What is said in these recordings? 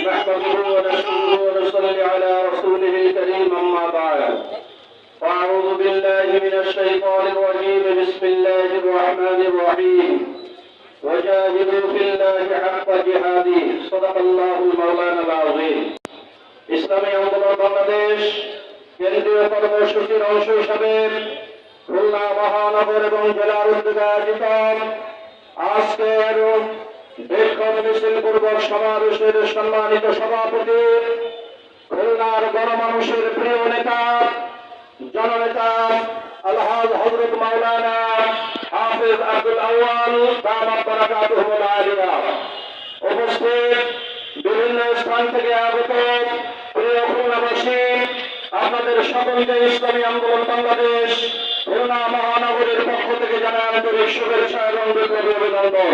نحمده ونشكره ونصلي على رسوله الكريم أما بعد وأعوذ بالله من الشيطان الرجيم بسم الله الرحمن الرحيم وجاهدوا في الله حق جهاده صدق الله المولانا العظيم ইসলামী আন্দোলন বাংলাদেশ কেন্দ্রীয় কর্মসূচির অংশ হিসাবে খুলনা মহানগর এবং জেলার উদ্যোগে আয়োজিত আজকের বিক্ষোভ সমাবেশের সম্মানিত সভাপতি, খুলনার গণমানুষের প্রিয় নেতা, জননেতা, আলহাজ হজরত মাওলানা হাফিজ আব্দুল আলিয়া। উপস্থিত বিভিন্ন স্থান থেকে আগত প্রিয় খুলনাবাসী, আপনাদের সকলকে ইসলামী আন্দোলন বাংলাদেশ, খুলনা মহানগরের পক্ষ থেকে জানাই আন্তরিক শুভেচ্ছা এবং বিপ্লবী অভিনন্দন।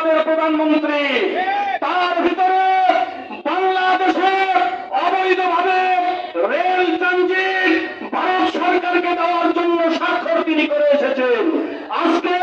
আমাদের প্রধানমন্ত্রী, তার ভিতরে বাংলাদেশে অবৈধভাবে রেল ট্রানজিট ভারত সরকারকে দেওয়ার জন্য স্বাক্ষর তিনি করে এসেছেন। আজকে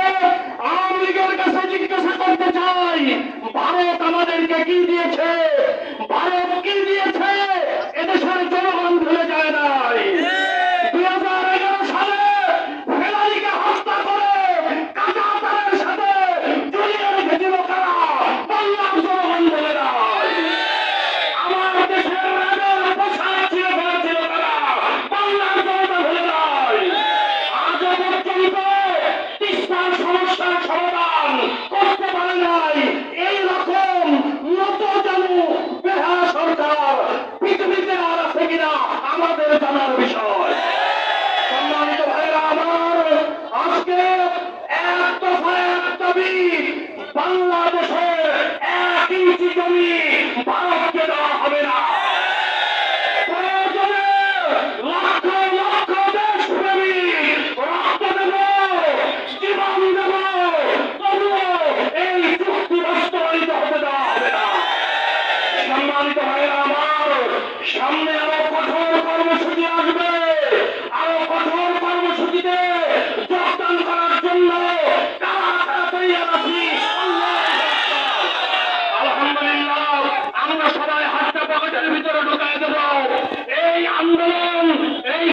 এক দাবি বাংলাদেশে এক ইঞ্চি জমি ভারতকে দেওয়া হবে না। প্রয়োজনে আমরা সবাই হাতটা পকেটের ভিতরে ঢুকাই দেব। এই আন্দোলন এই